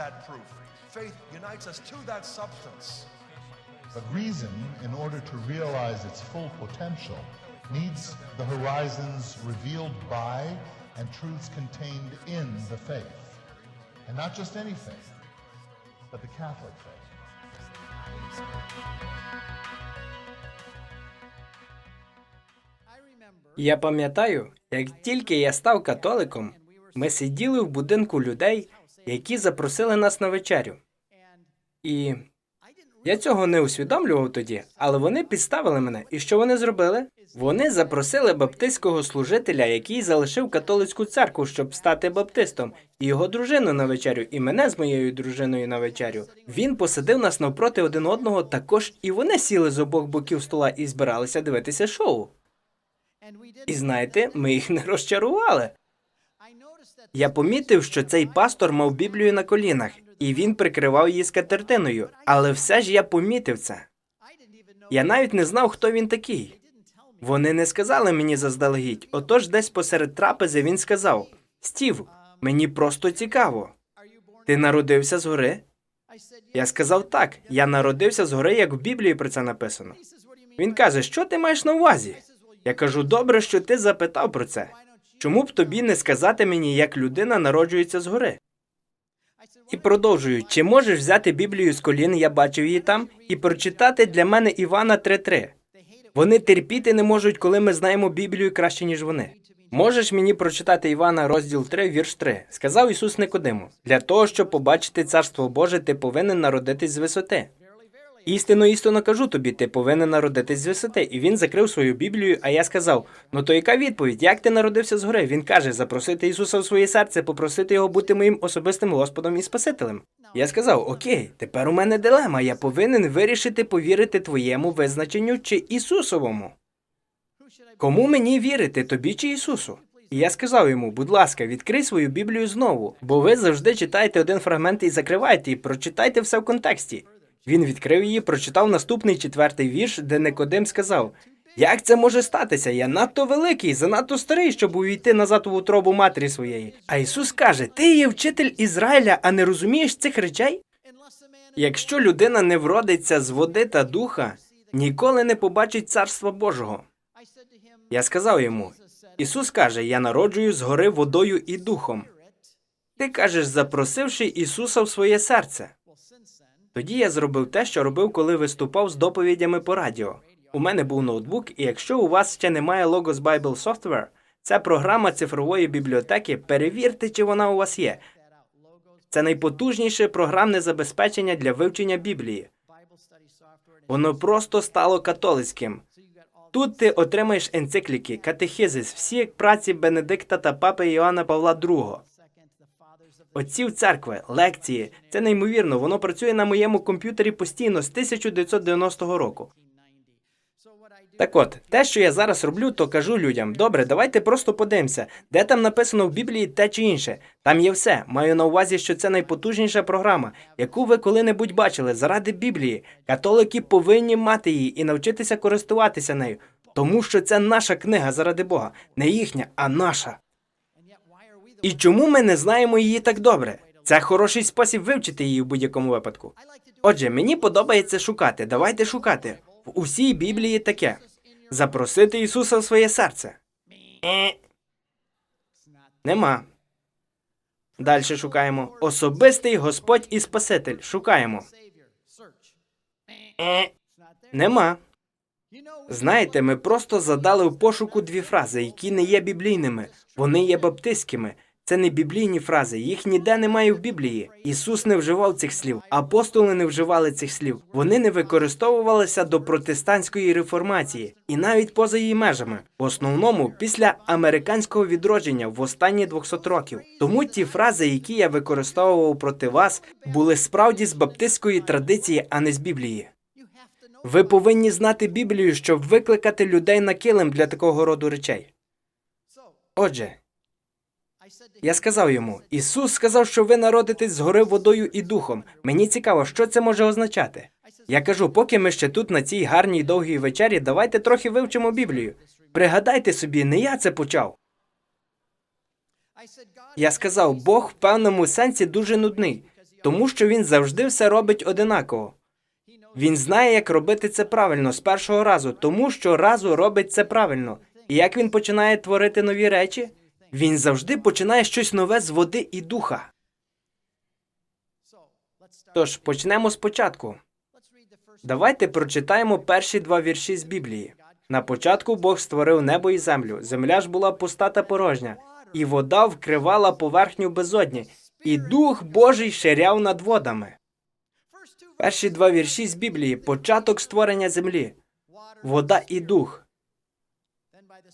faith that proof. Faith unites us to that substance. But reason, in order to realize its full potential, needs the horizons revealed by and truths contained in the faith. And not just any faith, but the Catholic faith. Я пам'ятаю, як тільки я став католиком, ми сиділи в будинку людей, які запросили нас на вечерю. І я цього не усвідомлював тоді, але вони підставили мене. І що вони зробили? Вони запросили баптистського служителя, який залишив католицьку церкву, щоб стати баптистом, і його дружину на вечерю, і мене з моєю дружиною на вечерю. Він посадив нас навпроти один одного, також і вони сіли з обох боків стола і збиралися дивитися шоу. І знаєте, ми їх не розчарували. Я помітив, що цей пастор мав Біблію на колінах, і він прикривав її скатертиною. Але все ж я помітив це. Я навіть не знав, хто він такий. Вони не сказали мені заздалегідь. Отож, десь посеред трапези він сказав: Стів, мені просто цікаво. Ти народився згори? Я сказав так. Я народився згори, як в Біблії про це написано. Він каже, що ти маєш на увазі? Я кажу, добре, що ти запитав про це. Чому б тобі не сказати мені, як людина народжується згори? І продовжую, чи можеш взяти Біблію з колін, я бачив її там, і прочитати для мене Івана 3.3? Вони терпіти не можуть, коли ми знаємо Біблію краще, ніж вони. Можеш мені прочитати Івана, розділ 3, вірш 3. Сказав Ісус Никодиму: для того, щоб побачити царство Боже, ти повинен народитись з висоти. Істинно, істинно кажу тобі, ти повинен народитись з висоти. І він закрив свою Біблію, а я сказав: Ну то яка відповідь? Як ти народився згори? Він каже: запросити Ісуса в своє серце, попросити його бути моїм особистим Господом і Спасителем. Я сказав: Окей, тепер у мене дилема. Я повинен вирішити повірити твоєму визначенню чи Ісусовому. Кому мені вірити, тобі чи Ісусу? І я сказав йому, будь ласка, відкрий свою Біблію знову, бо ви завжди читаєте один фрагмент і закриваєте, і прочитайте все в контексті. Він відкрив її, прочитав наступний четвертий вірш, де Никодим сказав: Як це може статися? Я надто великий, занадто старий, щоб увійти назад у утробу матері своєї. А Ісус каже: Ти є вчитель Ізраїля, а не розумієш цих речей? Якщо людина не вродиться з води та духа, ніколи не побачить царства Божого. Я сказав йому: Ісус каже: Я народжую згори водою і духом. Ти кажеш, запросивши Ісуса в своє серце. Тоді я зробив те, що робив, коли виступав з доповідями по радіо. У мене був ноутбук, і якщо у вас ще немає Logos Bible Software, це програма цифрової бібліотеки. Перевірте, чи вона у вас є. Це найпотужніше програмне забезпечення для вивчення Біблії. Воно просто стало католицьким. Тут ти отримаєш енцикліки, катехизис, всі праці Бенедикта та папи Іоанна Павла II. Отців церкви, лекції. Це неймовірно. Воно працює на моєму комп'ютері постійно з 1990 року. Так от, те, що я зараз роблю, то кажу людям: добре, давайте просто подивимося, де там написано в Біблії те чи інше. Там є все. Маю на увазі, що це найпотужніша програма, яку ви коли-небудь бачили заради Біблії. Католики повинні мати її і навчитися користуватися нею, тому що це наша книга заради Бога, не їхня, а наша. І чому ми не знаємо її так добре? Це хороший спосіб вивчити її в будь-якому випадку. Отже, мені подобається шукати. Давайте шукати. В усій Біблії таке: запросити Ісуса в своє серце. Е. Нема. Далі шукаємо. Особистий Господь і Спаситель. Шукаємо. Е. Нема. Знаєте, ми просто задали в пошуку дві фрази, які не є біблійними. Вони є баптистськими. Це не біблійні фрази, їх ніде немає в Біблії. Ісус не вживав цих слів, апостоли не вживали цих слів. Вони не використовувалися до протестантської реформації і навіть поза її межами. В основному після американського відродження в останні 200 років. Тому ті фрази, які я використовував проти вас, були справді з баптистської традиції, а не з Біблії. Ви повинні знати Біблію, щоб викликати людей на килим для такого роду речей. Отже, я сказав йому: Ісус сказав, що ви народитесь згори водою і духом. Мені цікаво, що це може означати. Я кажу, поки ми ще тут на цій гарній довгій вечері, давайте трохи вивчимо Біблію. Пригадайте собі, не я це почав. Я сказав, Бог в певному сенсі дуже нудний, тому що він завжди все робить одинаково. Він знає, як робити це правильно з першого разу, тому що разу робить це правильно. І як він починає творити нові речі? Він завжди починає щось нове з води і духа. Тож почнемо спочатку. Давайте прочитаємо перші два вірші з Біблії. На початку Бог створив небо і землю. Земля ж була пуста та порожня, і вода вкривала поверхню безодні, і дух Божий ширяв над водами. Перші два вірші з Біблії початок створення землі, вода і дух.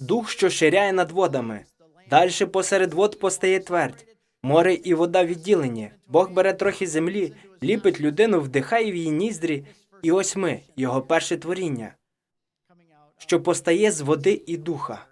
Дух, що ширяє над водами. Далі посеред вод постає твердь. Море і вода відділені. Бог бере трохи землі, ліпить людину, вдихає в її ніздрі, і ось ми, його перше творіння, що постає з води і духа.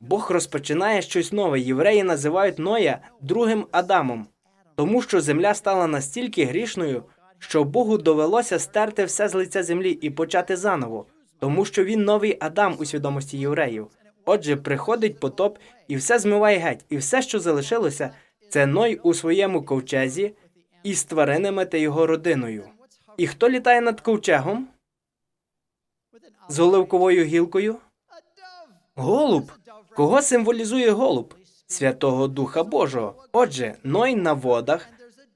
Бог розпочинає щось нове. Євреї називають Ноя другим Адамом, тому що земля стала настільки грішною, що Богу довелося стерти все з лиця землі і почати заново, тому що він новий Адам у свідомості євреїв. Отже, приходить потоп і все змиває геть, і все, що залишилося, це Ной у своєму ковчезі із тваринами та його родиною. І хто літає над ковчегом з оливковою гілкою? Голуб. Кого символізує голуб? Святого Духа Божого. Отже, Ной на водах,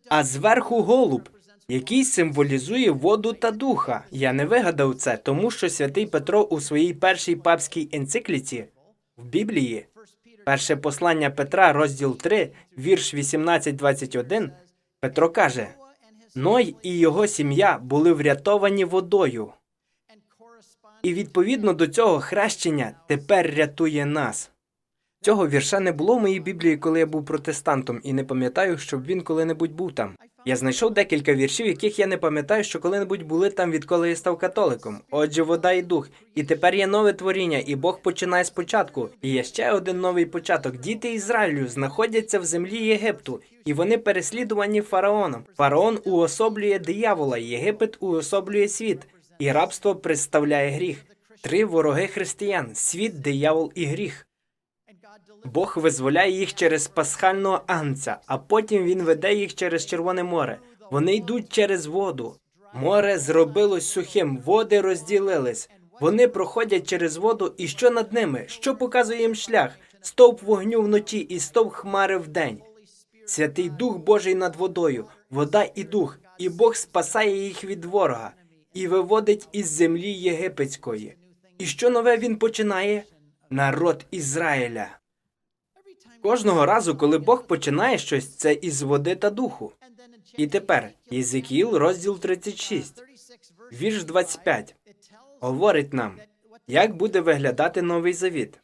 а зверху голуб, який символізує воду та духа. Я не вигадав це, тому що святий Петро у своїй першій папській енцикліці в Біблії, перше послання Петра, розділ 3, вірш 18-21, Петро каже: Ной і його сім'я були врятовані водою. І відповідно до цього хрещення тепер рятує нас. Цього вірша не було в моїй Біблії, коли я був протестантом, і не пам'ятаю, щоб він коли-небудь був там. Я знайшов декілька віршів, яких я не пам'ятаю, що коли-небудь були там, відколи я став католиком. Отже, вода і дух. І тепер є нове творіння, і Бог починає спочатку. І є ще один новий початок. Діти Ізраїлю знаходяться в землі Єгипту, і вони переслідувані фараоном. Фараон уособлює диявола, Єгипет уособлює світ, і рабство представляє гріх. Три вороги християн: світ, диявол і гріх. Бог визволяє їх через пасхального агнця, а потім він веде їх через Червоне море. Вони йдуть через воду. Море зробилось сухим, води розділились. Вони проходять через воду, і що над ними? Що показує їм шлях? Стовп вогню вночі і стовп хмари вдень. Святий Дух Божий над водою, вода і дух, і Бог спасає їх від ворога і виводить із землі єгипетської. І що нове він починає? Народ Ізраїля. Кожного разу, коли Бог починає щось, це із води та духу. І тепер Єзекіл, розділ 36, вірш 25, говорить нам, як буде виглядати новий завіт.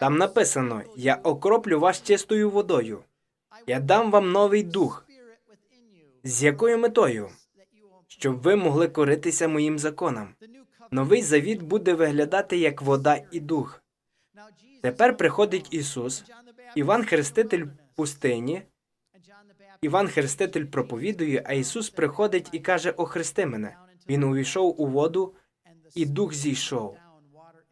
Там написано: Я окроплю вас чистою водою, я дам вам новий дух. З якою метою? Щоб ви могли коритися моїм законам. Новий завіт буде виглядати як вода і дух. Тепер приходить Ісус, Іван Хреститель в пустині. Іван Хреститель проповідує, а Ісус приходить і каже: Охрести мене. Він увійшов у воду, і дух зійшов.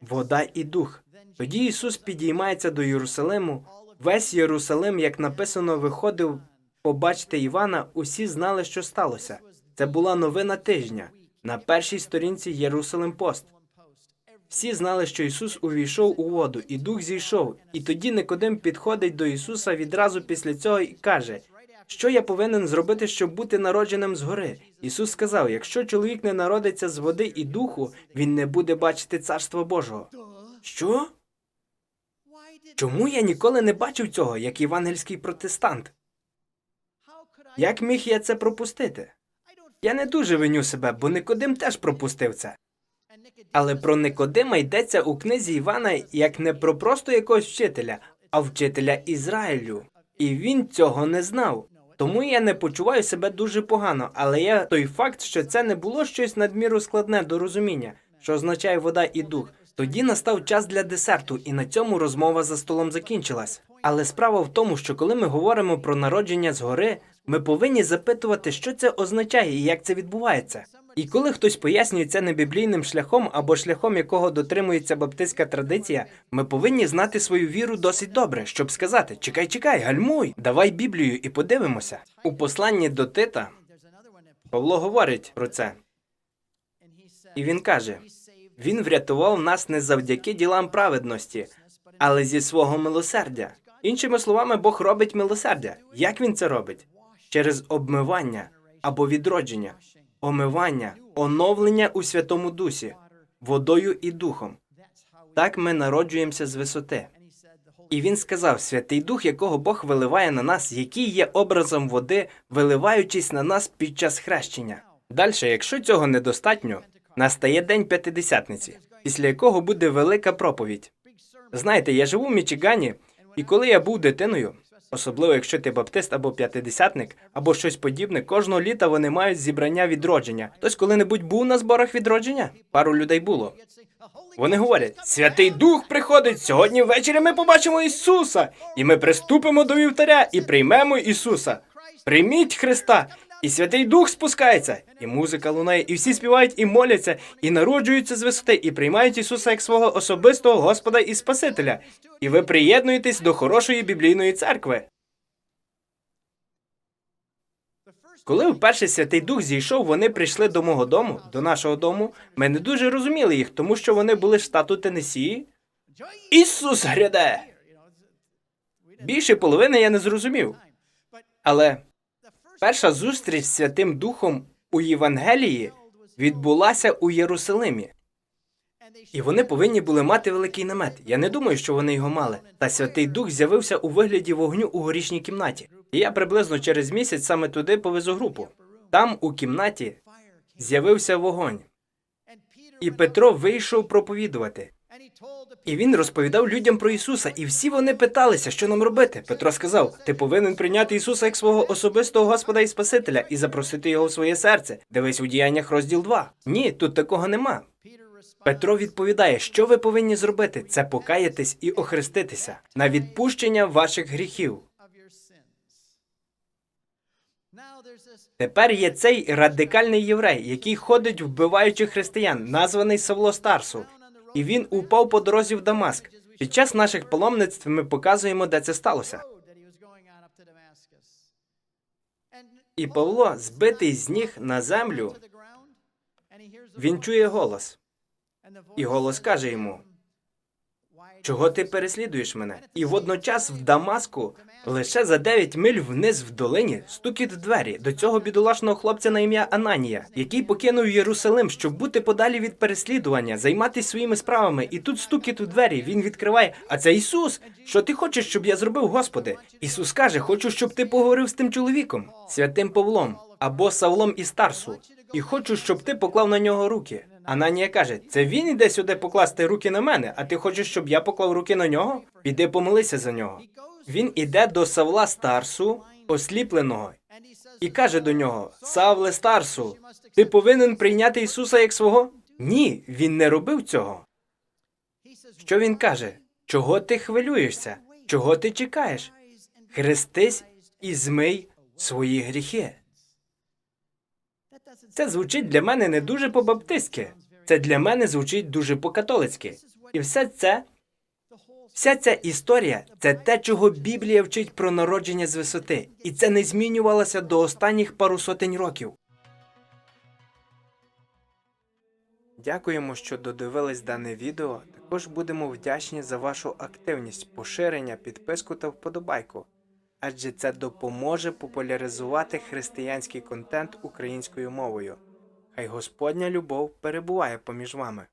Вода і дух. Тоді Ісус підіймається до Єрусалиму. Весь Єрусалим, як написано, виходив побачити Івана. Усі знали, що сталося. Це була новина тижня на першій сторінці Єрусалим Пост. Всі знали, що Ісус увійшов у воду, і дух зійшов. І тоді Никодим підходить до Ісуса відразу після цього і каже: Що я повинен зробити, щоб бути народженим згори? Ісус сказав: якщо чоловік не народиться з води і духу, він не буде бачити царства Божого. Що? Чому я ніколи не бачив цього, як євангельський протестант? Як міг я це пропустити? Я не дуже виню себе, бо Никодим теж пропустив це. Але про Никодима йдеться у книзі Івана як не про просто якогось вчителя, а вчителя Ізраїлю. І він цього не знав. Тому я не почуваю себе дуже погано, але є той факт, що це не було щось надміру складне до розуміння, що означає вода і дух. Тоді настав час для десерту, і на цьому розмова за столом закінчилась. Але справа в тому, що коли ми говоримо про народження згори, ми повинні запитувати, що це означає і як це відбувається. І коли хтось пояснює це небіблійним шляхом або шляхом, якого дотримується баптистська традиція, ми повинні знати свою віру досить добре, щоб сказати: чекай, чекай, гальмуй, давай Біблію і подивимося. У посланні до Тита Павло говорить про це. І він каже: Він врятував нас не завдяки ділам праведності, але зі свого милосердя. Іншими словами, Бог робить милосердя. Як він це робить? Через обмивання або відродження, омивання, оновлення у Святому Дусі, водою і духом. Так ми народжуємося з висоти. І він сказав: Святий Дух, якого Бог виливає на нас, який є образом води, виливаючись на нас під час хрещення. Далі, якщо цього недостатньо, настає день п'ятидесятниці, після якого буде велика проповідь. Знаєте, я живу в Мічигані, і коли я був дитиною, особливо якщо ти баптист або п'ятидесятник, або щось подібне, кожного літа вони мають зібрання відродження. Хтось коли-небудь був на зборах відродження? Пару людей було. Вони говорять: Святий Дух приходить сьогодні ввечері. Ми побачимо Ісуса, і ми приступимо до вівтаря і приймемо Ісуса. Прийміть Христа, і Святий Дух спускається, і музика лунає, і всі співають і моляться, і народжуються з висоти, і приймають Ісуса як свого особистого Господа і Спасителя. І ви приєднуєтесь до хорошої біблійної церкви. Коли вперше Святий Дух зійшов, вони прийшли до мого дому, до нашого дому. Ми не дуже розуміли їх, тому що вони були штату Теннессі. Ісус гряде! Більше половини я не зрозумів. Але перша зустріч з Святим Духом у Євангелії відбулася у Єрусалимі. І вони повинні були мати великий намет. Я не думаю, що вони його мали. Та Святий Дух з'явився у вигляді вогню у горішній кімнаті. І я приблизно через місяць саме туди повезу групу. Там, у кімнаті, з'явився вогонь. І Петро вийшов проповідувати. І він розповідав людям про Ісуса, і всі вони питалися, що нам робити. Петро сказав: Ти повинен прийняти Ісуса як свого особистого Господа і Спасителя і запросити його в своє серце. Дивись у діяннях розділ 2. Ні, тут такого нема. Петро відповідає, що ви повинні зробити? Це покаятись і охреститися на відпущення ваших гріхів. Тепер є цей радикальний єврей, який ходить вбиваючи християн, названий Савло Старсу, і він упав по дорозі в Дамаск. Під час наших паломництв ми показуємо, де це сталося. І Павло, збитий з ніг на землю, він чує голос. І голос каже йому: Чого ти переслідуєш мене? І водночас в Дамаску лише за 9 миль вниз в долині стукіт двері до цього бідолашного хлопця на ім'я Ананія, який покинув Єрусалим, щоб бути подалі від переслідування, займатися своїми справами. І тут стукіт у двері. Він відкриває. А це Ісус. Що ти хочеш, щоб я зробив, Господи? Ісус каже: Хочу, щоб ти поговорив з тим чоловіком, святим Павлом або Савлом із Тарсу. І хочу, щоб ти поклав на нього руки. Ананія каже: Це він іде сюди покласти руки на мене, а ти хочеш, щоб я поклав руки на нього? Піди помолися за нього. Він іде до Савла Старсу, осліпленого, і каже до нього: Савле Старсу, ти повинен прийняти Ісуса як свого? Ні, він не робив цього. Що він каже? Чого ти хвилюєшся? Чого ти чекаєш? Хрестись і змий свої гріхи. Це звучить для мене не дуже по-баптистськи. Це для мене звучить дуже по-католицьки. І все це, вся ця історія це те, чого Біблія вчить про народження з висоти, і це не змінювалося до останніх пару сотень років. Дякуємо, що додивились дане відео. Також будемо вдячні за вашу активність, поширення, підписку та вподобайку. Адже це допоможе популяризувати християнський контент українською мовою. Хай Господня любов перебуває поміж вами.